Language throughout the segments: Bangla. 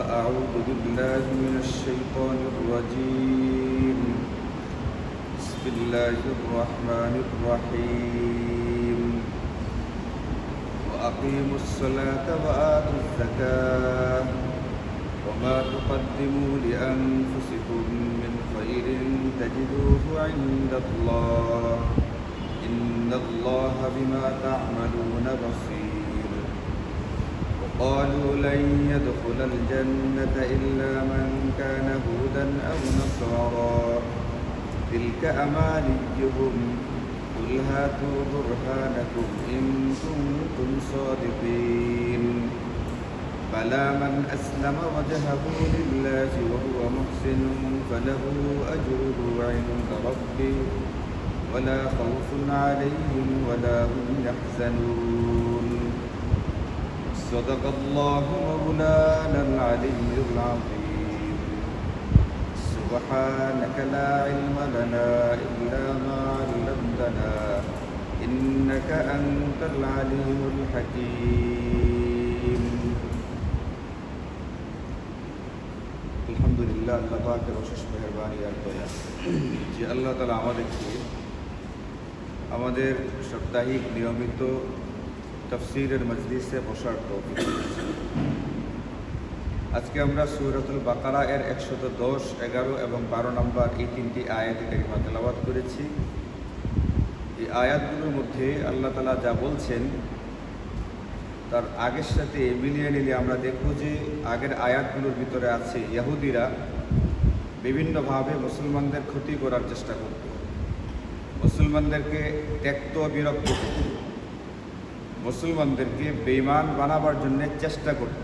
فأعوذ بالله من الشيطان الرجيم. بسم الله الرحمن الرحيم. وأقيموا الصلاة وآتوا الزكاة. وما تقدموا لأنفسكم من خير تجدوه عند الله. إن الله بما تعملون بصير. وقالوا لن يدخل الجنة إلا من كان هودا أو نصارى تلك أمانيهم. قل هاتوا برهانكم إن كنتم صادقين. بلى من أسلم وجهه لله وهو محسن فله أجره عند ربه. ولا خوف عليهم ولا هم يحزنون. صدق الله مولانا العلي العظيم سبحانك لا علم لنا إلا ما علمتنا إنك أنت العليم الحكيم আলহামদুলিল্লাহ আল্লাহ পাকের অশেষ মেহরবানি আর দয়া যে আল্লাহ তালা আমাদেরকে আমাদের সাপ্তাহিক নিয়মিত তফসিরের মজলিসে বসার আজকে আমরা সুরাতুল বাকারা এর একশত দশ, এগারো এবং বারো নম্বর এই তিনটি আয়াত কারিমা তেলাবাদ করেছি। এই আয়াতগুলোর মধ্যে আল্লাহ তালা যা বলছেন, তার আগের সাথে মিলিয়ে নিলে আমরা দেখব যে আগের আয়াতগুলোর ভিতরে আছে ইয়াহুদিরা বিভিন্নভাবে মুসলমানদের ক্ষতি করার চেষ্টা করত। মুসলমানদেরকে ত্যক্ত বিরক্ত করত। মুসলমানদেরকে বেইমান বানাবার জন্য চেষ্টা করত।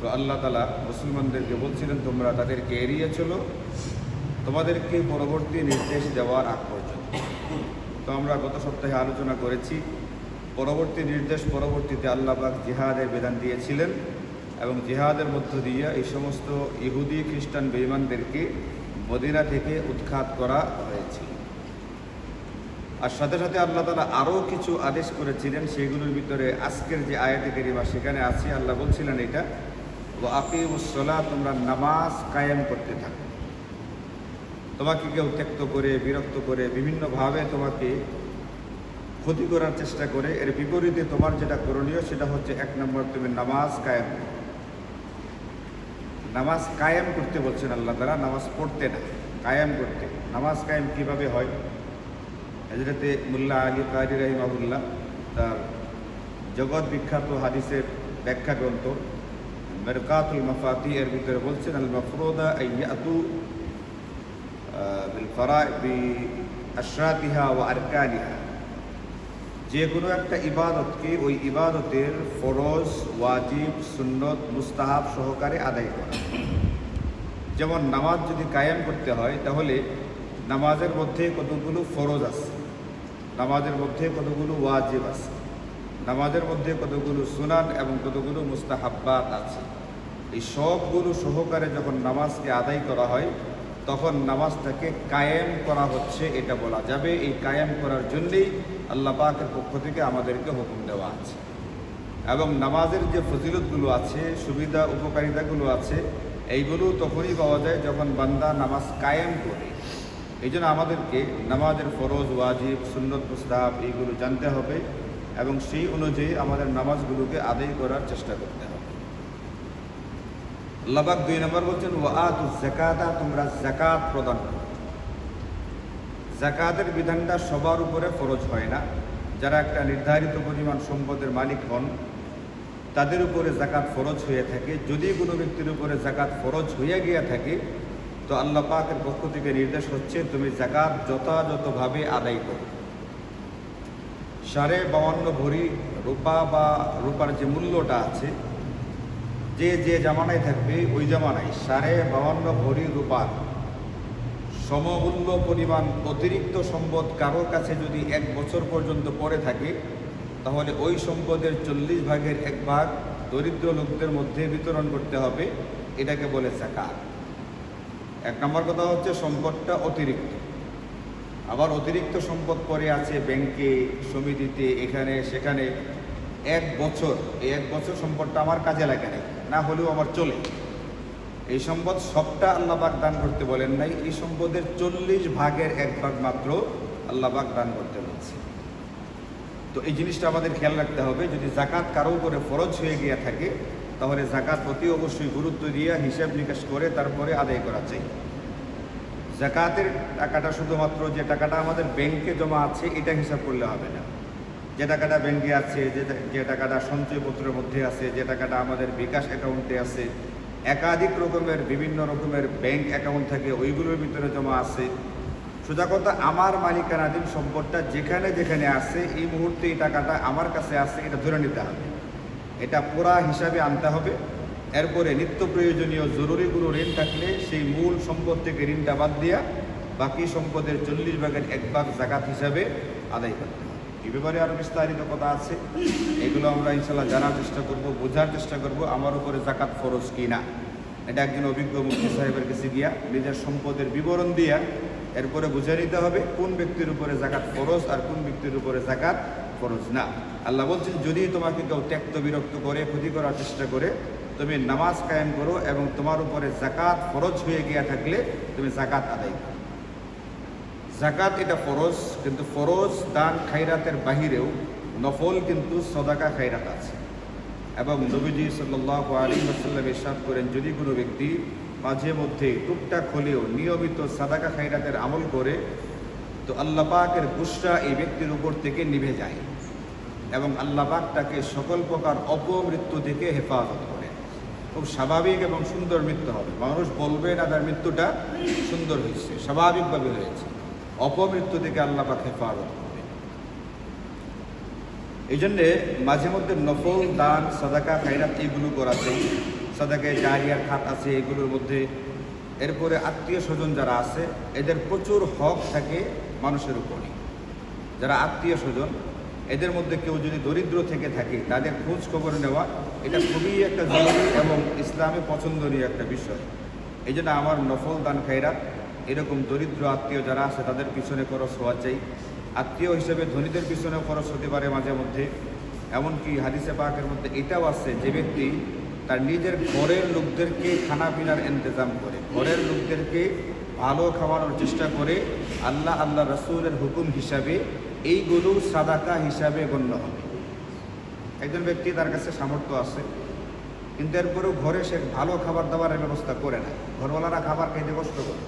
তো আল্লাহ তালা মুসলমানদেরকে বলছিলেন, তোমরা তাদেরকে এড়িয়ে চলো। তোমাদেরকে পরবর্তী নির্দেশ দেওয়ার আগ পর্যন্ত। তো আমরা গত সপ্তাহে আলোচনা করেছি, পরবর্তী নির্দেশ পরবর্তীতে আল্লাহবাক জিহাদের বিধান দিয়েছিলেন এবং জিহাদের মধ্য দিয়ে এই সমস্ত ইহুদি খ্রিস্টান বেইমানদেরকে মদিনা থেকে উৎখাত করা হয়েছিল। আর সাথে সাথে আল্লাহ তালা আরও কিছু আদেশ করেছিলেন, সেগুলোর ভিতরে আজকের যে আয়াতে কেরিমা, সেখানে আছে, আল্লাহ বলছিলেন এটা ও আকিমুসলা তোমরা নামাজ কায়েম করতে থাকো। তোমাকে কেউ ত্যক্ত করে, বিরক্ত করে, বিভিন্নভাবে তোমাকে ক্ষতি করার চেষ্টা করে, এর বিপরীতে তোমার যেটা করণীয়, সেটা হচ্ছে এক নম্বর, তুমি নামাজ কায়েম নামাজ কায়েম করতে বলছেন আল্লাহ তারা নামাজ পড়তে না, কায়েম করতে। নামাজ কায়েম কীভাবে হয়? হজরতে মুল্লা আলী কারি রহিমাবুল্লাহ তার জগৎ বিখ্যাত হাদিসের ব্যাখ্যা গ্রন্থ মেরকাতুল মফাতি এর ভিতরে বলছেন, আল মফরোদা ইয়াতু আশরাতিহা ও আরকানিহা। যে কোনো একটা ইবাদতকে ওই ইবাদতের ফরজ, ওয়াজিব, সুন্নত, মুস্তাহাব সহকারে আদায় করা। যেমন নামাজ যদি কায়েম করতে হয়, তাহলে নামাজের মধ্যে কতগুলো ফরজ আছে? নামাজের মধ্যে কতগুলো ওয়াজিব আছে? নামাজের মধ্যে কতগুলো সুনান এবং কতগুলো মুস্তাহাব্বাত আছে? এই সবগুলো সহকারে যখন নামাজকে আদায় করা হয়, তখন নামাজটাকে কায়েম করা হচ্ছে, এটা বলা যাবে। এই কায়েম করার জন্যেই আল্লাহ পাকের পক্ষ থেকে আমাদেরকে হুকুম দেওয়া আছে। এবং নামাজের যে ফজিলতগুলো আছে, সুবিধা, উপকারিতাগুলো আছে, এইগুলো তখনই পাওয়া যায় যখন বান্দা নামাজ কায়েম করে। এই জন্য আমাদেরকে নামাজের ফরজ, ওয়াজিব, সুন্নত মুস্তাহাব এইগুলো জানতে হবে এবং সেই অনুযায়ী আমাদের নামাজগুলোকে আদায় করার চেষ্টা করতে হবে। আল্লাহবাক দুই নম্বর বলছেন ওয়াত জাকাতা তোমরা জাকাত প্রদান করো। জাকাতের বিধানটা সবার উপরে ফরজ হয় না। যারা একটা নির্ধারিত পরিমাণ সম্পদের মালিক হন, তাদের উপরে জাকাত ফরজ হয়ে থাকে। যদি কোনো ব্যক্তির উপরে জাকাত ফরজ হইয়া গিয়া থাকে তো আল্লাহ পাকের পক্ষ থেকে নির্দেশ হচ্ছে, তুমি জাকাত যথাযথভাবে আদায় করো। সাড়ে বাউন্ন ভরি রূপা বা রূপার যে মূল্যটা আছে, যে যে জামানায় থাকবে ওই জামানায় সাড়ে বাউন্ন ভরি রূপার সমমূল্য পরিমাণ অতিরিক্ত সম্পদ কারোর কাছে যদি এক বছর পর্যন্ত পড়ে থাকে, তাহলে ওই সম্পদের চল্লিশ ভাগের এক ভাগ দরিদ্র লোকদের মধ্যে বিতরণ করতে হবে। এটাকে বলে জাকাত এক নম্বর কথা হচ্ছে সম্পদটা অতিরিক্ত। আবার অতিরিক্ত সম্পদ পরে আছে ব্যাংকে, সমিতিতে, এখানে, সেখানে। এক বছর, এই এক বছর সম্পদটা আমার কাজে লাগে নাই, না হলেও আমার চলে। এই সম্পদ সবটা আল্লাহ পাক দান করতে বলেন নাই, এই সম্পদের চল্লিশ ভাগের এক ভাগ মাত্র আল্লাহ পাক দান করতে বলছে। তো এই জিনিসটা আমাদের খেয়াল রাখতে হবে, যদি জাকাত কারও উপরে ফরজ হয়ে গিয়ে থাকে তাহলে জাকাত অতি অবশ্যই গুরুত্ব দিয়ে হিসাব নিকাশ করে তারপরে আদায় করা চাই। জাকাতের টাকাটা শুধুমাত্র যে টাকাটা আমাদের ব্যাংকে জমা আছে, এটা হিসাব করলে হবে না। যে টাকাটা ব্যাংকে আছে, যে টাকাটা সঞ্চয়পত্রের মধ্যে আছে, যে টাকাটা আমাদের বিকাশ অ্যাকাউন্টে আছে, একাধিক রকমের বিভিন্ন রকমের ব্যাংক অ্যাকাউন্ট থাকে, ওইগুলোর ভিতরে জমা আছে। সোজা কথা, আমার মালিকানাধীন সম্পদটা যেখানে যেখানে আছে, এই মুহূর্তে এই টাকাটা আমার কাছে আছে, এটা ধরে নিতে হবে। এটা পুরা হিসাবে আনতে হবে। এরপরে নিত্য প্রয়োজনীয় জরুরি কোনো ঋণ থাকলে সেই মূল সম্পদ থেকে ঋণটা বাদ দিয়া বাকি সম্পদের চল্লিশ ভাগের এক ভাগ জাকাত হিসাবে আদায় করতে হবে। এই ব্যাপারে আরও বিস্তারিত কথা আছে। এগুলো আমরা ইনশাল্লাহ জানার চেষ্টা করব, বোঝার চেষ্টা করব, আমার উপরে জাকাত ফরজ কি না এটা একজন অভিজ্ঞ মুফতি সাহেবের কাছে গিয়া নিজের সম্পদের বিবরণ দিয়া এরপরে বুঝে নিতে হবে কোন ব্যক্তির উপরে জাকাত ফরজ আর কোন ব্যক্তির উপরে জাকাত ফরজ না। আল্লাহ বলছেন, যদি তোমাকে কেউ ত্যক্ত বিরক্ত করে, ক্ষতি করার চেষ্টা করে, তুমি নামাজ কায়েম করো এবং তোমার উপরে জাকাত ফরজ হয়ে গিয়া থাকলে তুমি জাকাত আদায় করো। জাকাত এটা ফরজ, কিন্তু ফরজ দান খাইরাতের বাহিরেও নফল কিন্তু সদাকা খাইরাত আছে। এবং নবীজি সাল্লাহ ইরশাদ করেন, যদি কোনো ব্যক্তি মাঝে মধ্যে টুকটাক হলেও নিয়মিত সাদাকা খাইরাতের আমল করে, তো আল্লাহ পাকের গুসরা এই ব্যক্তির উপর থেকে নিভে যায়। এবং আল্লাহ পাক তাকে সকল প্রকার অপমৃত্যু থেকে হেফাজত করে। খুব স্বাভাবিক এবং সুন্দর মৃত্যু হবে। মানুষ বলবে না, তার মৃত্যুটা সুন্দর হয়েছে, স্বাভাবিকভাবে হয়েছে। অপমৃত্যু থেকে আল্লাহ পাক হেফাজত এই জন্যে মাঝে মধ্যে নফল, দান, সাদাকা খাইরাত এইগুলো করা চাই সাদাকায় জারিয়ার খাত আছে এগুলোর মধ্যে। এরপরে আত্মীয় স্বজন যারা আছে, এদের প্রচুর হক থাকে মানুষের উপরে যারা আত্মীয় স্বজন এদের মধ্যে কেউ যদি দরিদ্র থেকে থাকে, তাদের খোঁজ খবর নেওয়া, এটা খুবই একটা জরুরি এবং ইসলামে পছন্দনীয় একটা বিষয়। এই জন্য আমার নফল দান খাইরাত এরকম দরিদ্র আত্মীয় যারা আছে, তাদের পিছনে খরচ হওয়া চাই। আত্মীয় হিসেবে ধনীদের পিছনে খরচ হতে পারে মাঝে মধ্যে। এমনকি হাদিসে পাকের মধ্যে এটাও আছে, যে ব্যক্তি তার নিজের ঘরের লোকদেরকে খানা পিনার ইন্তজাম করে, ঘরের লোকদেরকে ভালো খাওয়ানোর চেষ্টা করে, আল্লাহ আল্লাহ রসুলের হুকুম হিসাবে এইগুলো সাদাকা হিসাবে গণ্য হবে। একজন ব্যক্তি তার কাছে সামর্থ্য আছে, কিন্তু এরপরেও ঘরে সে ভালো খাবার দাবারের ব্যবস্থা করে না। ঘরওয়ালারা খাবার খাইতে কষ্ট করে।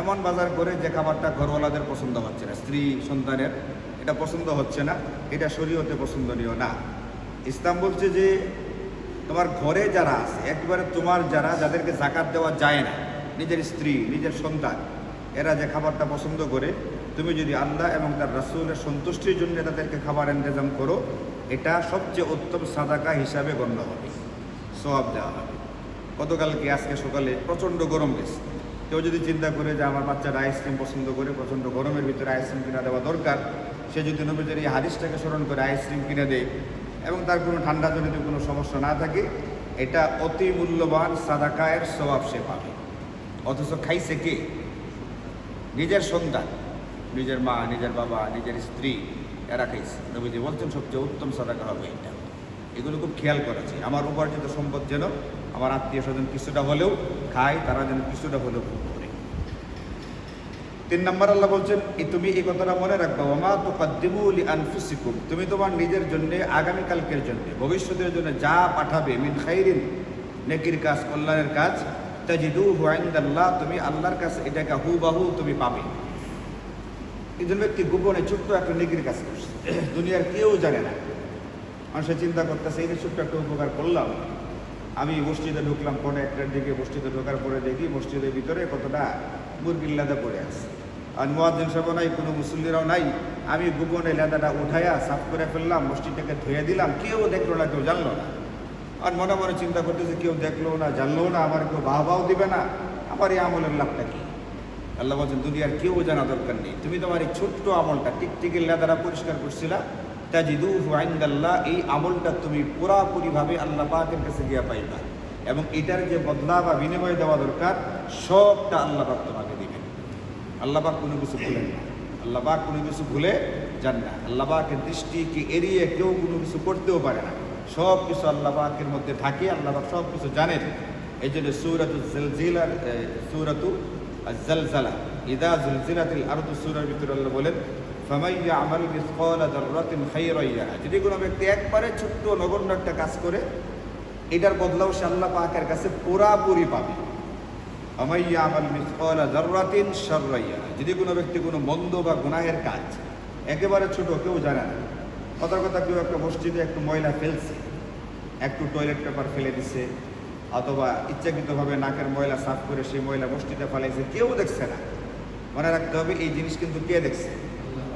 এমন বাজার করে যে খাবারটা ঘরওয়ালাদের পছন্দ হচ্ছে না। স্ত্রী, সন্তানের, এটা পছন্দ হচ্ছে না, এটা শরীয়তে পছন্দনীয় না। ইসলাম বলছে যে, তোমার ঘরে যারা আছে, একবারে তোমার যারা, যাদেরকে জাকাত দেওয়া যায় না, নিজের স্ত্রী, নিজের সন্তান, এরা যে খাবারটা পছন্দ করে তুমি যদি আল্লাহ এবং তার রাসুলের সন্তুষ্টির জন্য তাদেরকে খাবার ইন্তজাম করো, এটা সবচেয়ে উত্তম সাদাকা হিসাবে গণ্য হবে। সব দেওয়া হবে। গতকালকে আজকে সকালে প্রচণ্ড গরম গেছে কেউ যদি চিন্তা করে যে আমার বাচ্চারা আইসক্রিম পছন্দ করে, প্রচণ্ড গরমের ভিতরে আইসক্রিম কিনা দেওয়া দরকার, সে যদি নবীদের এই হাদিসটাকে স্মরণ করে আইসক্রিম কিনে দেয় এবং তার কোনো ঠান্ডা জনিত কোনো সমস্যা না থাকে, এটা অতি মূল্যবান সাদাকায়ের স্বভাব সে পাবে। অথচ খাইছে কে? নিজের সন্তান। নিজের মা, নিজের বাবা, নিজের স্ত্রী এরা খাইছে। নবীজি বলছেন, সবচেয়ে উত্তম সাদাকা হবে এটা। এগুলো খুব খেয়াল করা চাই। আমার উপার্জিত সম্পদ যেন আমার আত্মীয় স্বজন কিছুটা হলেও খায়, তারা যেন কিছুটা হলেও ভোগ করে। তিন নম্বর আল্লাহ বলছেন তুমি এই কথাটা মনে রাখবা ওমা তো কদ্দিমুলি আনফুসিকুম তুমি তোমার নিজের জন্যে আগামীকালকের জন্য, ভবিষ্যতের জন্য যা পাঠাবে, মিন খাইরিন, নেকির কাজ, কল্যাণের কাজ তাজিদু হুয়াইন্দাল্লাহ তুমি আল্লাহর কাছে এটাকে হুবাহু তুমি পাবে। একজন ব্যক্তি গোপনে ছোট্ট একটা নেকির কাজ করছে। দুনিয়ার কেউ জানে না। মানুষের চিন্তা করতেছে, এই যে ছোট্ট একটা উপকার করলাম, আমি মসজিদে ঢুকলাম পরে একটার দিকে মসজিদে ঢোকার পরে দেখি মসজিদের ভিতরে কতটা মুরগির লেদা পড়ে আছে। আর মোয়াজ্জিন সাহেব নাই, কোনো মুসল্লিরাও নাই। আমি গোপনে লেদাটা উঠাইয়া সাফ করে ফেললাম, মসজিদটাকে ধুয়ে দিলাম, কেউ দেখল না, কেউ জানলো না। আর মনে মনে চিন্তা করতেছে, কেউ দেখল না, জানলো না, আমার কেউ বাহবাও দিবে না। আমার এই আমলের লাভটা কি? আল্লাহ বলছেন, দুনিয়ার কেউ জানা দরকার নেই। তুমি তোমার এই ছোট্ট আমলটা টিকটিকের লেদারা পরিষ্কার করছিলা। তাজিদু আইন্দাল্লাহ, এই আমলটা তুমি পুরাপুরিভাবে আল্লাহ পাকের কাছে গিয়া পাইবা। এবং এটার যে বদলা বা বিনিময় দেওয়া দরকার, সবটা আল্লাহ পাক তোমাকে দিবেন। আল্লাহ পাক কোনো কিছু ভুলেন না। আল্লাহ পাক কোনো কিছু ভুলে যান না। আল্লাহ পাকের দৃষ্টিকে এড়িয়ে কেউ কোনো কিছু করতেও পারে না। সব কিছু আল্লাহ পাকের মধ্যে থাকে, আল্লাহ পাক সব কিছু জানেন। এই জন্য সুরাতু জলজিলার সুরাতু জলজালা ইদা জলজিলাতিল আরদু সূরার ভিতরে আল্লাহ বলেন ফামাইয়া আমাল মিসকালা যাররাতিন খায়রান ইয়ারা যদি কোনো ব্যক্তি একবারে ছোট্ট নগণ্য একটা কাজ করে, এটার বদলাও সে আল্লাহ পাকের কাছে পুরাপুরি পাবে। আমাইয়া আমাল মিসকালা যাররাতিন শাররান ইয়ারা যদি কোনো ব্যক্তি কোনো মন্দ বা গুনাহের কাজ একেবারে ছোট, কেউ জানে না। কথার কথা কেউ একটা মসজিদে একটু ময়লা ফেলছে, একটু টয়লেট পেপার ফেলে দিছে অথবা ইচ্ছাকৃতভাবে নাকের ময়লা সাফ করে সেই ময়লা মসজিদে ফেলাইছে, কেউ দেখছে না। মনে রাখতে হবে, এই জিনিস কিন্তু কে দেখছে?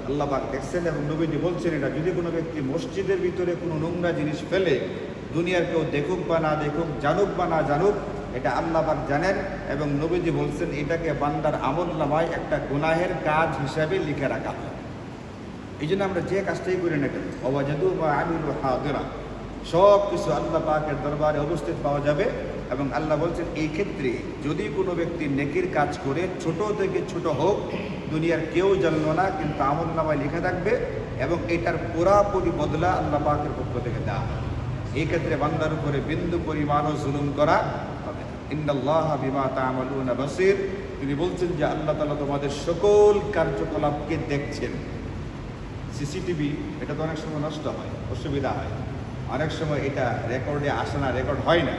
আল্লাহ পাক দেখছেন এবং নবীজি বলছেন, এটা যদি কোনো ব্যক্তি মসজিদের ভিতরে কোনো নোংরা জিনিস ফেলে, দুনিয়ার কেউ দেখুক বা না দেখুক, জানুক বা না জানুক, এটা আল্লাহ পাক জানেন এবং নবীজি বলছেন, এটাকে বান্দার আমল নামায় একটা গুনাহের কাজ হিসাবে লিখে রাখা। হয় এই জন্য আমরা যে কাজটাই করি না কেন অবাজাদু বা আমিরু সব কিছু আল্লাহ পাকের দরবারে উপস্থিত পাওয়া যাবে এবং আল্লাহ বলছেন, এই ক্ষেত্রে যদি কোনো ব্যক্তি নেকির কাজ করে, ছোট থেকে ছোট হোক, দুনিয়ার কেউ জানলো না, কিন্তু আমল নামায় লিখে থাকবে এবং এটার পুরাপুরি বদলা আল্লাহ পাকের পক্ষ থেকে দেওয়া এই ক্ষেত্রে বান্দার উপরে বিন্দু পরিমাণও জুলুম করা হবে ইন্দাল্লাহ বিমা তামালুনা বাসির। তিনি বলছেন যে, আল্লাহ তালা তোমাদের সকল কার্যকলাপকে দেখছেন। সিসিটিভি, এটা তো অনেক সময় নষ্ট হয়, অসুবিধা হয়। অনেক সময় এটা রেকর্ডে আসে না, রেকর্ড হয় না।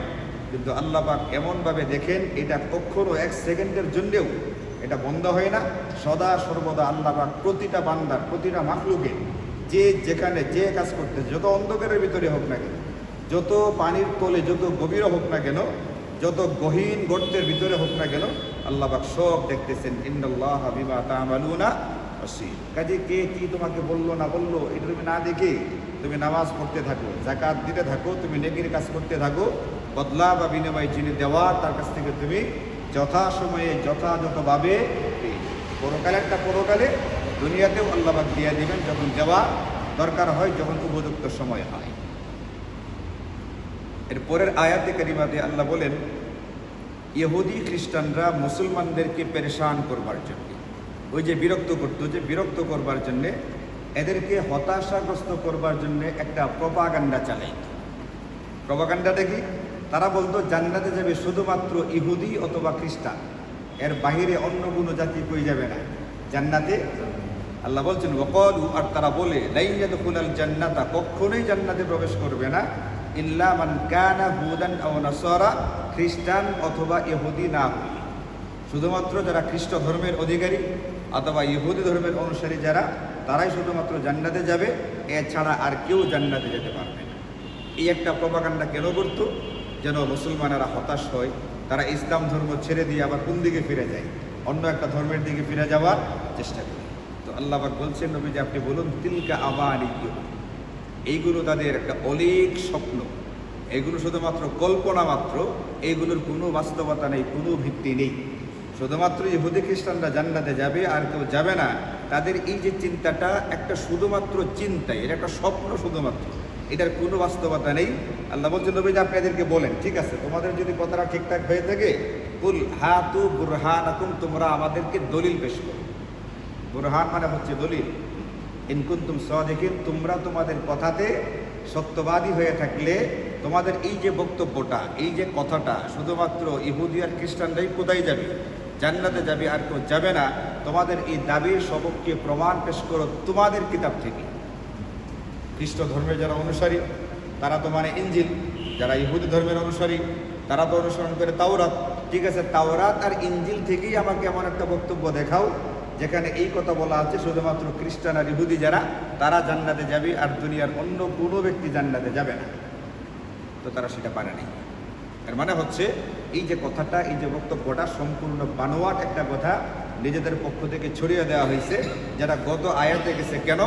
কিন্তু আল্লাহ পাক এমনভাবে দেখেন, এটা কখনো এক সেকেন্ডের জন্যেও এটা বন্ধ হয় না। সদা সর্বদা আল্লাহ পাক প্রতিটা বান্দার, প্রতিটা মাকলুকে যে যেখানে যে কাজ করতে, যত অন্ধকারের ভিতরে হোক না কেন, যত পানির তলে, যত গভীর হোক না কেন, যত গহীন গর্তের ভিতরে হোক না কেন, আল্লাহ পাক সব দেখতেছেন ইন্দাল্লাহ বিমা তামালুনা কাজে কে কি তোমাকে বলল না বলল, এটা তুমি না দেখে তুমি নামাজ পড়তে থাকো জাকাত দিতে থাকো, তুমি নেকির কাজ করতে থাকো, বদলা বা বিনিময় যিনি দেওয়া তার কাছ থেকে তুমি যথাসময়ে, যথাযথভাবে পেয়ে পরকালে একটা পরকালে দুনিয়াতেও আল্লাহবাক দিয়ে দিবেন, যখন দেওয়া দরকার হয়, যখন উপযুক্ত সময় হয়। এর পরের আয়াতে কারিমাতে আল্লাহ বলেন, ইহুদি খ্রিস্টানরা মুসলমানদেরকে পেরেশান করবার জন্য, ওই যে বিরক্ত করতো, যে বিরক্ত করবার জন্যে এদেরকে হতাশাগ্রস্ত করবার জন্য একটা প্রপাগান্ডা চালাইত প্রপাগান্ডাটা কি? তারা বলতো, জান্নাতে যাবে শুধুমাত্র ইহুদি অথবা খ্রিস্টান। এর বাহিরে অন্য কোনো জাতি কই যাবে না। জান্নাতে? আল্লাহ বলছেন ওকলু আর তারা বলে লাইয়াদুল জান্নাতা কখনোই জান্নাতে প্রবেশ করবে না। ইল্লা মান কানা হুদান খ্রিস্টান অথবা ইহুদি না হলে। শুধুমাত্র যারা খ্রিস্ট ধর্মের অধিকারী অথবা ইহুদি ধর্মের অনুসারী যারা তারাই শুধুমাত্র জান্নাতে যাবে, এছাড়া আর কেউ জান্নাতে যেতে পারবে না। এই একটা প্রবাকাণ্ডা কেন করতো? যেন মুসলমানেরা হতাশ হয়, তারা ইসলাম ধর্ম ছেড়ে দিয়ে আবার কোন দিকে ফিরে যায়? অন্য একটা ধর্মের দিকে ফিরে যাওয়ার চেষ্টা করে। তো আল্লাহ পাক বলছেন নবী যে আপনি বলুন, তিলকা আবার এইগুলো তাদের একটা অনেক স্বপ্ন। এগুলো শুধুমাত্র কল্পনা মাত্র এইগুলোর কোনো বাস্তবতা নেই, কোনো ভিত্তি নেই। শুধুমাত্র ইহুদি খ্রিস্টানরা জান্নাতে যাবে আর কেউ যাবে না। তাদের এই যে চিন্তাটা একটা শুধুমাত্র চিন্তাই, এটা একটা স্বপ্ন শুধুমাত্র। এটার কোনো বাস্তবতা নেই। আল্লাহ বলছেন, নবী যে আপনি এদেরকে বলেন, ঠিক আছে? তোমাদের যদি কথাটা ঠিকঠাক হয়ে থাকে, কুল হাতু বুরহানাকুম, তোমরা আমাদেরকে দলিল পেশ করো। বুরহান মানে হচ্ছে দলিল। ইনকুন্তুম সদেখিন তোমরা তোমাদের কথাতে সত্যবাদী হয়ে থাকলে, তোমাদের এই যে বক্তব্যটা, এই যে কথাটা, শুধুমাত্র ইহুদি আর খ্রিস্টানরাই কোথায় যাবে? জান্নাতে যাবে আর কেউ যাবে না। তোমাদের এই দাবির সবককে প্রমাণ পেশ করো তোমাদের কিতাব থেকে। খ্রিস্ট ধর্মের যারা অনুসারী, তারা তো মানে ইঞ্জিল। যারা ইহুদি ধর্মের অনুসারী, তারা তো অনুসরণ করে তাওরাত। ঠিক আছে, তাওরাত আর ইঞ্জিল থেকেই আমাকে এমন একটা বক্তব্য দেখাও, যেখানে এই কথা বলা আছে, শুধুমাত্র খ্রিস্টান আর ইহুদি যারা, তারা জান্নাতে যাবে আর দুনিয়ার অন্য কোনো ব্যক্তি জান্নাতে যাবে না। তো তারা সেটা পারে নাই। এর মানে হচ্ছে এই যে কথাটা, এই যে বক্তব্যটা সম্পূর্ণ বানোয়াট একটা কথা নিজেদের পক্ষ থেকে ছড়িয়ে দেওয়া হয়েছে, যারা গত আয়াতে গেছে কেন?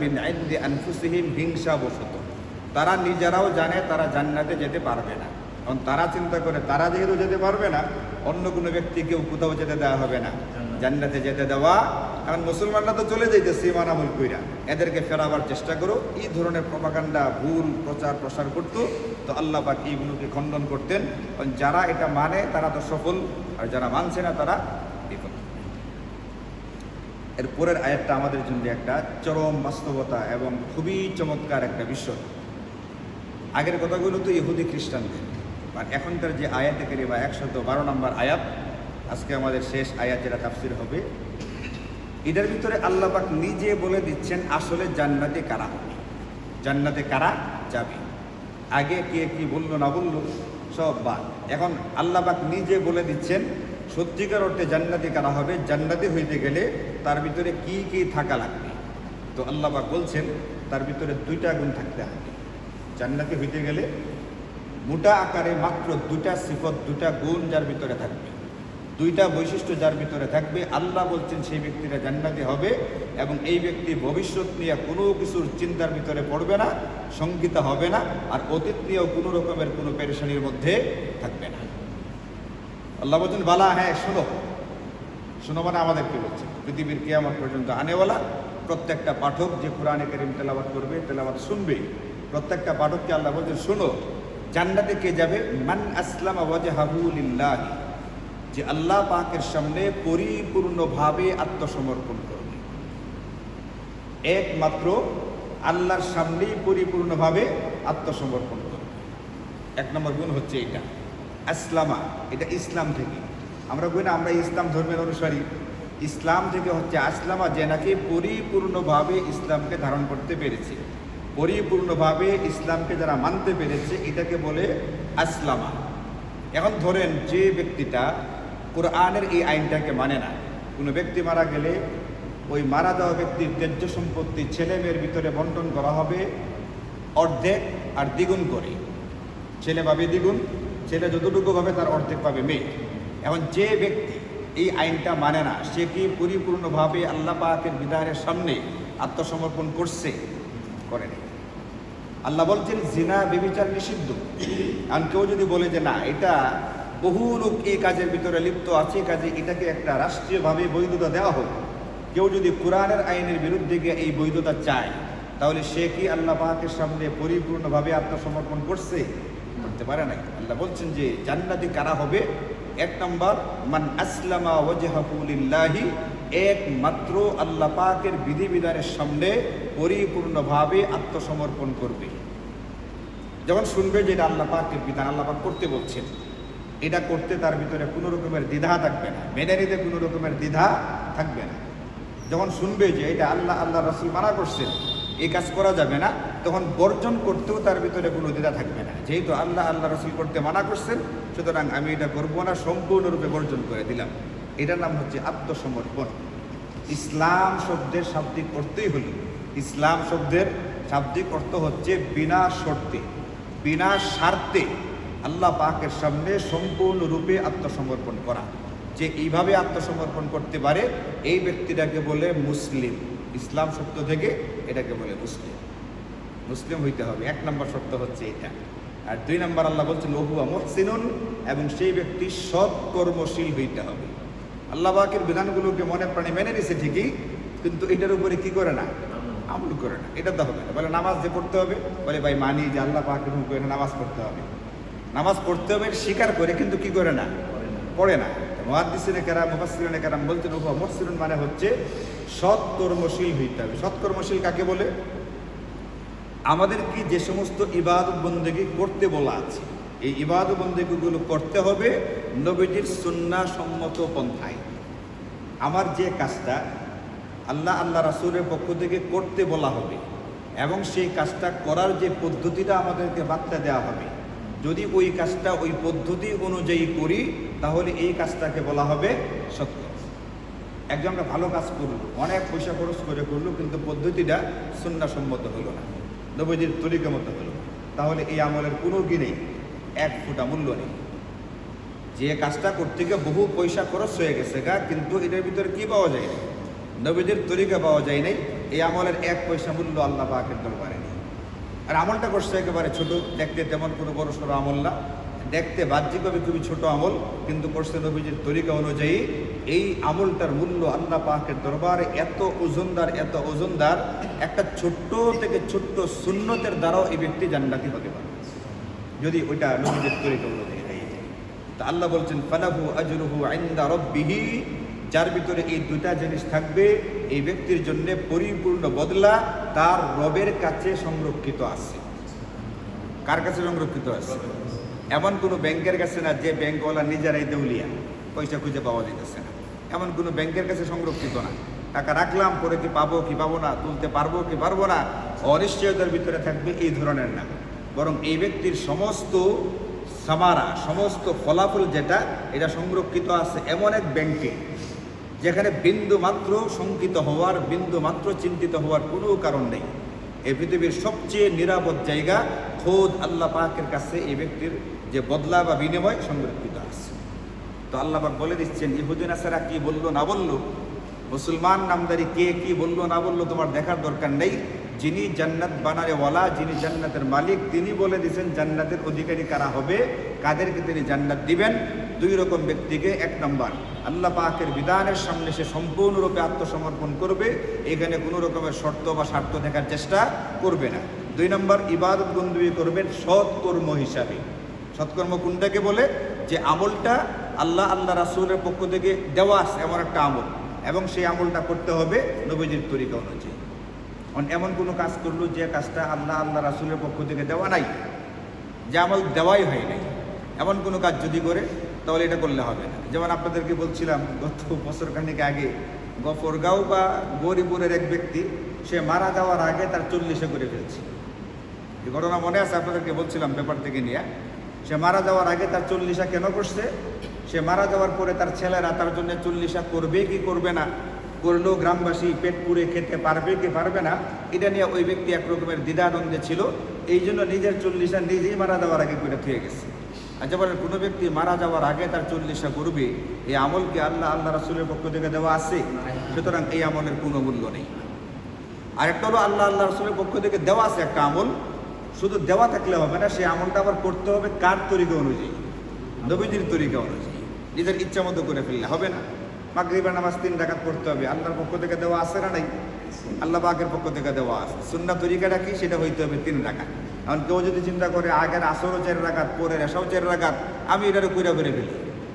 মিন হিংসা বসত তারা নিজেরাও জানে, তারা জান্নাতে যেতে পারবে না। কারণ তারা চিন্তা করে, তারা যেহেতু যেতে পারবে না, অন্য কোনো ব্যক্তিকেও কোথাও যেতে দেওয়া হবে না। জান্নাতে যেতে দেওয়া। কারণ মুসলমানরা তো চলে যাইতেছে ইমান আমল কইরা। এদেরকে ফেরাবার চেষ্টা করো। এই ধরনের প্রপাগান্ডা ভুল প্রচার, প্রসার করতো। তো আল্লাহ পাক এইগুলোকে খণ্ডন করতেন। কারণ যারা এটা মানে তারা তো সফল। আর যারা মানছে না, তারা বিফল এর পরের আয়াতটা আমাদের জন্য একটা চরম বাস্তবতা এবং খুবই চমৎকার একটা বিষয় আগের কথাগুলো তো ইহুদি খ্রিস্টানদের। আর এখনকার যে আয়াতে বা একশত বারো নম্বর আয়াত আজকে আমাদের শেষ আয়াত যেটা তাফসির হবে। এটার ভিতরে আল্লাহ পাক নিজে বলে দিচ্ছেন, আসলে জান্নাতে কারা? হবে জান্নাতে কারা যাবে? আগে কে কি বলল, না বলল, সব বাদ। এখন আল্লাহ পাক নিজে বলে দিচ্ছেন, সত্যিকার অর্থে জান্নাতি কারা হবে? জান্নাতি হইতে গেলে তার ভিতরে কি কি থাকা লাগবে? তো আল্লাহ পাক বলছেন, তার ভিতরে দুইটা গুণ থাকতে হবে। জান্নাতি হইতে গেলে মোটা আকারে মাত্র দুটা সিফত দুটা গুণ যার ভিতরে থাকবে। দুইটা বৈশিষ্ট্য যার ভিতরে থাকবে। আল্লাহ বলছেন সেই ব্যক্তিরা জান্নাতি হবে এবং এই ব্যক্তি ভবিষ্যৎ নিয়ে কোনো কিছুর চিন্তার ভিতরে পড়বে না, শঙ্কিত হবে না, আর অতীত নিয়েও কোনো রকমের কোনো পেরেশানির মধ্যে থাকবে না। আল্লাহ বলছেন, বালা হ্যাঁ শোনো। শোনো মানে আমাদের কি বলছে? পৃথিবীর কে কেয়ামত পর্যন্ত আনেওয়ালা, প্রত্যেকটা পাঠক যে কোরআনে করিম তেলাবাদ করবে তেলাবাদ শুনবে। প্রত্যেকটা পাঠককে আল্লাহ বলছেন, শোনো, জান্নাতে কে যাবে? মান আসলাম ওয়াজহাহু লিল্লাহি। যে আল্লাহ পাকের সামনে পরিপূর্ণভাবে আত্মসমর্পণ করবে। একমাত্র আল্লাহর সামনেই পরিপূর্ণভাবে আত্মসমর্পণ করবে। এক নম্বর গুণ হচ্ছে এটা। আসলামা, এটা ইসলাম থেকে। আমরা কই না, আমরা ইসলাম ধর্মের অনুসারী। ইসলাম থেকে হচ্ছে আসলামা যে নাকি পরিপূর্ণভাবে ইসলামকে ধারণ করতে পেরেছে। পরিপূর্ণভাবে ইসলামকে যারা মানতে পেরেছে, এটাকে বলে আসলামা। এখন ধরেন যে ব্যক্তিটা কোরআনের এই আইনটাকে মানে না। কোনো ব্যক্তি মারা গেলে ওই মারা যাওয়া ব্যক্তির ত্যায্য সম্পত্তি ছেলে মেয়ের ভিতরে বন্টন করা হবে অর্ধেক আর দ্বিগুণ করে। ছেলে পাবে দ্বিগুণ, ছেলে যতটুকু পাবে তার অর্ধেক পাবে মেয়ে। এখন যে ব্যক্তি এই আইনটা মানে না, সে কি পরিপূর্ণভাবে আল্লাহ পাকের বিধানের সামনে আত্মসমর্পণ করছে? করেনি আল্লাহ বলছেন, জিনা বেবিচার নিষিদ্ধ। আর কেউ যদি বলে যে, না, এটা বহু লোক এই কাজের ভিতরে লিপ্ত আছে কাজে এটাকে একটা রাষ্ট্রীয়ভাবে বৈধতা দেওয়া হোক। কেউ যদি কোরআনের আইনের বিরুদ্ধে গিয়ে এই বৈধতা চায়, তাহলে সে কি আল্লাহ পাকের সামনে পরিপূর্ণভাবে আত্মসমর্পণ করছে? করতে পারে না আল্লাহ বলছেন যে, জান্নাতি কারা হবে? এক নম্বর, মান আসলামা ওয়াজহাফুলিল্লাহি একমাত্র আল্লাহ পাকের বিধিবিধানের সামনে পরিপূর্ণভাবে আত্মসমর্পণ করবে। যখন শুনবে যে এটা আল্লাহ পাকের বিধান, আল্লাহ পাক করতে বলছেন। এটা করতে তার ভিতরে কোনো রকমের দ্বিধা থাকবে না। মেনে নিতে কোনো রকমের দ্বিধা থাকবে না। যখন শুনবে যে এটা আল্লাহ আল্লাহ রসুল মানা করছেন, এই কাজ করা যাবে না, তখন বর্জন করতেও তার ভিতরে কোনো দ্বিধা থাকবে না। যেহেতু আল্লাহ আল্লাহ রসুল করতে মানা করছেন, সুতরাং আমি এটা করব না, সম্পূর্ণরূপে বর্জন করে দিলাম। এটার নাম হচ্ছে আত্মসমর্পণ। ইসলাম শব্দের শাব্দিক অর্থই হল, ইসলাম শব্দের শাব্দিক অর্থ হচ্ছে বিনা শর্তে, বিনা স্বার্থে আল্লাহ পাকের সামনে সম্পূর্ণরূপে আত্মসমর্পণ করা। যে এইভাবে আত্মসমর্পণ করতে পারে, এই ব্যক্তিটাকে বলে মুসলিম। ইসলাম শব্দ থেকে এটাকে বলে মুসলিম। মুসলিম হইতে হবে। এক নম্বর শর্ত হচ্ছে এটা। আর দুই নম্বর আল্লাহ বলছেন, ওহুয়া মুহসিনুন এবং সেই ব্যক্তি সৎ কর্মশীল হইতে হবে। আল্লাহ পাকের বিধানগুলোকে মনে প্রাণে মেনে নিছে ঠিকই, কিন্তু এটার উপরে কি করে না? আমল করে না। এটা তো হবে না। বলে নামাজ যে পড়তে হবে, বলে, ভাই, মানি যে আল্লাহ পাক এরকম করে নামাজ পড়তে হবে। নামাজ পড়তে হবে, স্বীকার করে, কিন্তু কি করে না? পড়ে না। মহাদিসিনে কেরাম মুফাসিরিনে কেরাম বলছেন ওহা মুহসিনুন মানে হচ্ছে সৎ কর্মশীল হইতে হবে। সৎ কর্মশীল কাকে বলে? আমাদের কি যে সমস্ত ইবাদত বন্দেগি করতে বলা আছে, এই ইবাদত বন্দেগিগুলো করতে হবে নবীজির সুন্না সম্মত পন্থায়। আমার যে কাজটা আল্লাহ আল্লাহ রাসুলের পক্ষ থেকে করতে বলা হবে, এবং সেই কাজটা করার যে পদ্ধতিটা আমাদেরকে বার্তা দেওয়া হবে যদি ওই কাজটা ওই পদ্ধতি অনুযায়ী করি, তাহলে এই কাজটাকে বলা হবে সত্য একজন আমরা ভালো কাজ করল, অনেক পয়সা খরচ করে করল, কিন্তু পদ্ধতিটা সুন্নাসম্মত হলো না, নবীজির তরিকা মতো হলো তাহলে এই আমলের কোনো কি নেই? এক ফুটা মূল্য নেই। যে কাজটা করতে গিয়ে বহু পয়সা খরচ হয়ে গেছে গা, কিন্তু এটার ভিতরে কি পাওয়া যায়? না নবীদের তরিকা পাওয়া যায় নাই। এই আমলের এক পয়সা মূল্য আল্লাহ পাকের দরবারে। আর আমলটা করছে একেবারে ছোট, দেখতে তেমন কোনো বড় সড়ো আমল না। দেখতে বাহ্যিকভাবে খুবই ছোট আমল, কিন্তু করছে নবীজির তরিকা অনুযায়ী এই আমলটার মূল্য আল্লাহ পাকের দরবারে এত ওজনদার এত ওজনদার, একটা ছোট্ট থেকে ছোট্ট সুন্নতের দ্বারাও এই ব্যক্তি জান্নাতি হতে পারে। যদি ওইটা নবীজির তরিকা অনুযায়ী যায়। তা আল্লাহ বলছেন, ফালাহু আজরুহু আইন্দা রব্বিহি। যার ভিতরে এই দুটা জিনিস থাকবে, এই ব্যক্তির জন্য পরিপূর্ণ বদলা তার রবের কাছে সংরক্ষিত আছে। কার কাছে সংরক্ষিত আছে? এমন কোনো ব্যাংকের কাছে না, যে ব্যাংকওয়ালা নিজেরাই দেউলিয়া, পয়সা খুঁজে পাওয়া যেতেছে না। এমন কোনো ব্যাংকের কাছে সংরক্ষিত না। টাকা রাখলাম, পরে কি পাবো কি পাবো না, তুলতে পারব, কি পারব না, অনিশ্চয়তার ভিতরে থাকবে এই ধরনের না। বরং এই ব্যক্তির সমস্ত সামারা, সমস্ত ফলাফল যেটা, এটা সংরক্ষিত আছে এমন এক ব্যাংকে। যেখানে বিন্দু মাত্র শঙ্কিত হওয়ার বিন্দু মাত্র চিন্তিত হওয়ার কোনো কারণ নেই। এই পৃথিবীর সবচেয়ে নিরাপদ জায়গা খোদ আল্লাহ পাকের কাছে এই ব্যক্তির যে বদলা বা বিনিময় সংরক্ষিত আছে। তো আল্লাহ পাক বলে দিচ্ছেন, ইহুদিন আসারা কি বলল, না বলল? মুসলমান নামদারি কে কি বলল, না বলল, তোমার দেখার দরকার নেই। যিনি জান্নাত বানারে ওয়ালা, যিনি জান্নাতের মালিক, তিনি বলে দিয়েছেন জান্নাতের অধিকারী কারা হবে? কাদেরকে তিনি জান্নাত দিবেন? দুই রকম ব্যক্তিকে, এক নম্বর, আল্লাহ পাকের বিধানের সামনে সে সম্পূর্ণরূপে আত্মসমর্পণ করবে, এখানে কোনো রকমের শর্ত বা স্বার্থ দেখার চেষ্টা করবে না। দুই নম্বর, ইবাদত বন্দুই করবেন সৎকর্ম হিসাবে। সৎকর্ম কোনটাকে বলে? যে আমলটা আল্লাহ আল্লাহ রাসুলের পক্ষ থেকে দেওয়া এমন একটা আমল। এবং সেই আমলটা করতে হবে নবীজির তরিকা অনুযায়ী। অন- এমন কোনো কাজ করল যে কাজটা আল্লাহ আল্লাহ রাসুলের পক্ষ থেকে দেওয়া নাই, যে আমল দেওয়াই হয় নাই। এমন কোনো কাজ যদি করে তাহলে এটা করলে হবে না। যেমন আপনাদেরকে বলছিলাম, গত বছর খানিক আগে গফরগাঁও বা গৌরীপুরের এক ব্যক্তি, সে মারা যাওয়ার আগে তার চল্লিশে করে ফেলছে। এই ঘটনা মনে আছে আপনাদেরকে? বলছিলাম ব্যাপার থেকে নিয়ে। সে মারা যাওয়ার আগে তার চল্লিশা কেন করছে? সে মারা যাওয়ার পরে তার ছেলেরা তার জন্য চল্লিশা করবে কি করবে না? করলেও গ্রামবাসী পেট পুড়ে খেতে পারবে কি পারবে না? এটা নিয়ে ওই ব্যক্তি এক রকমের দ্বিধানন্দে ছিল। এই জন্য নিজের চল্লিশা নিজেই মারা যাওয়ার আগে করে থুয়ে গেছে। আচ্ছা বলেন কোনো ব্যক্তি মারা যাওয়ার আগে তার চল্লিশা করবে এই আমলকে আল্লাহ আল্লাহ রাসুলের পক্ষ থেকে দেওয়া আছে। সুতরাং এই আমলের কোনো মূল্য নেই। আরেকটা হলো আল্লাহ আল্লাহ রসুলের পক্ষ থেকে দেওয়া আছে একটা আমল। শুধু দেওয়া থাকলে হবে না, সেই আমলটা আবার করতে হবে কার তরিকা অনুযায়ী? নবীজির তরিকা অনুযায়ী। নিজের ইচ্ছা মতো করে ফেললে হবে না। মাগরিবের নামাজ তিন ডাকাত পড়তে হবে। আল্লাহর পক্ষ থেকে দেওয়া আছে না নাই? আল্লাহ পাকের পক্ষ থেকে দেওয়া আছে। সুন্না তরিকাটা কি? সেটা হইতে হবে তিন টাকা এখন কেউ যদি চিন্তা করে, আগের আসরও চার রাখাত পরে রেশাও চার রাখাত আমি এটারও কুইরা করে ফেলি।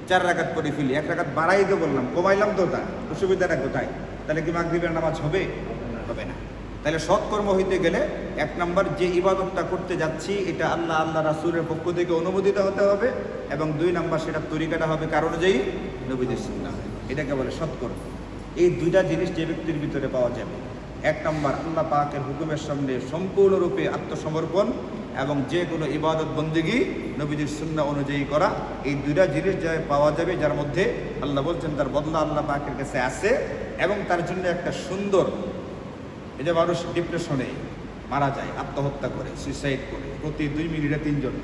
চার রাখাত করে ফেলি। এক রাখাত বাড়াই তো বললাম, কমাইলাম তো তা, অসুবিধাটা কোথায়? তাহলে কি মাগরিবের নামাজ হবে? হবে না। তাহলে সৎকর্ম হইতে গেলে এক নম্বর যে ইবাদতটা করতে যাচ্ছি, এটা আল্লাহ আল্লাহ রাসুলের পক্ষ থেকে অনুমোদিত হতে হবে এবং দুই নম্বর সেটা তরিকাটা হবে কার অনুযায়ী নবীদের সুন্নাহ। এটাকে বলে সৎকর্ম। এই দুইটা জিনিস যে ব্যক্তির ভিতরে পাওয়া যাবে। এক নম্বর আল্লাহ পাকের হুকুমের সামনে সম্পূর্ণরূপে আত্মসমর্পণ এবং যে কোনো ইবাদত বন্দিগি নবীদের সুন্না অনুযায়ী করা, এই দুইটা জিনিস যা পাওয়া যাবে যার মধ্যে আল্লাহ বলছেন, তার বদলা আল্লাহ পাকের কাছে আছে এবং তার জন্য একটা সুন্দর এই যে মানুষ ডিপ্রেশনে মারা যায়, আত্মহত্যা করে সুইসাইড করে, প্রতি দুই মিনিটে তিনজন।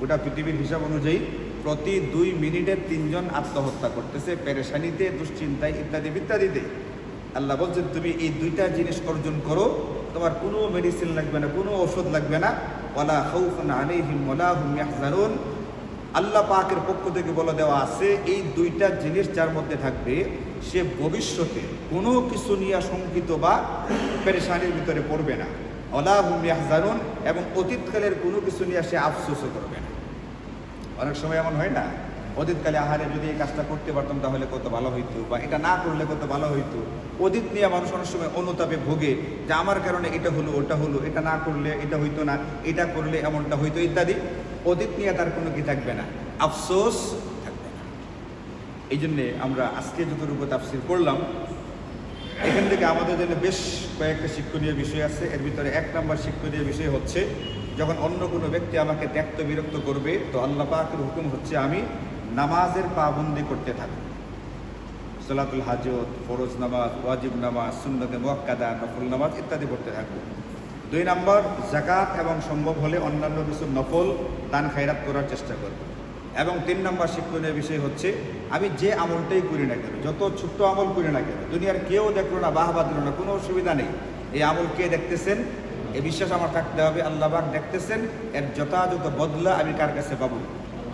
গোটা পৃথিবীর হিসাব অনুযায়ী প্রতি দুই মিনিটে তিনজন আত্মহত্যা করতেছে, পেরেশানিতে, দুশ্চিন্তায় ইত্যাদি, ইত্যাদিতে। আল্লাহ বলছেন, তুমি এই দুইটা জিনিস অর্জন করো, তোমার কোনো মেডিসিন লাগবে না, কোনো ওষুধ লাগবে না। ওলা খাউফুন আলাইহিম ওলা হুম ইয়াহজানুন। আল্লাহ পাকের পক্ষ থেকে বলে দেওয়া আছে, এই দুইটা জিনিস যার মধ্যে থাকবে, সে ভবিষ্যতে কোনো কিছু নিয়ে শঙ্কিত বা পেরেশানির ভিতরে পড়বে না। অলা হুম ইয়াহজানুন এবং অতীতকালের কোনো কিছু নিয়ে সে আফসোসও করবে না। অনেক সময় এমন হয় না? অতীতকালে আহারে যদি এই কাজটা করতে পারতাম, তাহলে কত ভালো হইতো। বা এটা না করলে কত ভালো হইতো। অতীত নিয়ে মানুষ অনেক সময় অনুতাপে ভোগে যে আমার কারণে এটা হলো, ওটা হলো, এটা না করলে এটা হইতো না, এটা করলে এমনটা হইতো ইত্যাদি। অতীত নিয়ে তার কোনো কি থাকবে না। আফসোস থাকবে না। এই জন্যে আমরা আজকে যতটুকু তাফসির করলাম, এখান থেকে আমাদের জন্য বেশ কয়েকটা শিক্ষণীয় বিষয় আছে। এর ভিতরে এক নম্বর শিক্ষণীয় বিষয় হচ্ছে, যখন অন্য কোনো ব্যক্তি আমাকে ত্যাক্ত বিরক্ত করবে, তো আল্লাহ পাকের হুকুম হচ্ছে আমি নামাজের পাবন্দি করতে থাকব সালাতুল হাজত, ফরজ নামাজ, ওয়াজিব নামাজ, সুন্নতে মোয়াক্কাদা, নফল নামাজ ইত্যাদি করতে থাকব দুই নম্বর জাকাত এবং সম্ভব হলে অন্যান্য কিছু নফল দান খায়রাত করার চেষ্টা করব এবং তিন নম্বর শিক্ষণীয় বিষয় হচ্ছে, আমি যে আমলটাই করি না কেন, যত ছোট্ট আমল করি না কেন, দুনিয়ার কেউ দেখল না, বাহবা দিল না, কোনো অসুবিধা নেই। এই আমল কে দেখতেছেন? এ বিশ্বাস আমার থাকতে হবে, আল্লাহ দেখতেছেন, এর যথাযথ বদলা আমি কার কাছে পাবো?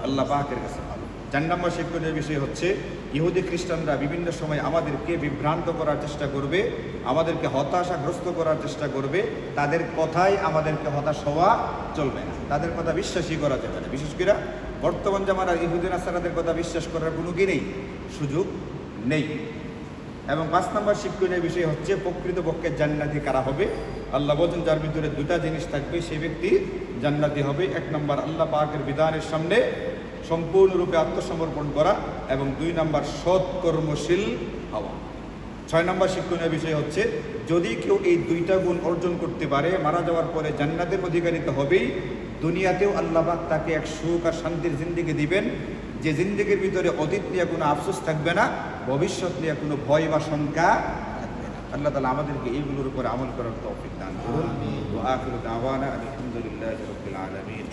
আল্লাহ কাছে পাবো। চার নম্বর শিক্ষণীয় বিষয় হচ্ছে, ইহুদি খ্রিস্টানরা বিভিন্ন সময় আমাদেরকে বিভ্রান্ত করার চেষ্টা করবে, আমাদেরকে হতাশাগ্রস্ত করার চেষ্টা করবে, তাদের কথাই আমাদেরকে হতাশ হওয়া চলবে না। তাদের কথা বিশ্বাসই করা যাবে না। বিশেষ করে বর্তমান জামানার ইহুদিন আসারাদের কথা বিশ্বাস করার কোনো কি নেই? সুযোগ নেই। এবং পাঁচ নম্বর শিক্ষণীয় বিষয় হচ্ছে, প্রকৃতপক্ষে জান্নাতি কারা হবে? আল্লাহ বলছেন, যার ভিতরে দুটা জিনিস থাকবে, সেই ব্যক্তি জান্নাতি হবে। এক নম্বর, আল্লাহ পাকের বিধানের সামনে সম্পূর্ণরূপে আত্মসমর্পণ করা এবং দুই নম্বর সৎ কর্মশীল হওয়া। ছয় নম্বর শিক্ষণীয় বিষয় হচ্ছে যদি কেউ এই দুইটা গুণ অর্জন করতে পারে মারা যাওয়ার পরে জান্নাতের অধিকারিত হবেই। দুনিয়াতেও আল্লাহবাক তাকে এক সুখ আর শান্তির জিন্দিগি দিবেন। যে জিন্দিগির ভিতরে অতীত নিয়ে কোনো আফসোস থাকবে না ভবিষ্যৎ নিয়ে কোনো ভয় বা শঙ্কা থাকবে না। আল্লাহ তালা আমাদেরকে এইগুলোর উপর আমল করার তৌফিক দান করুন। আলহামদুলিল্লাহি আলামিন।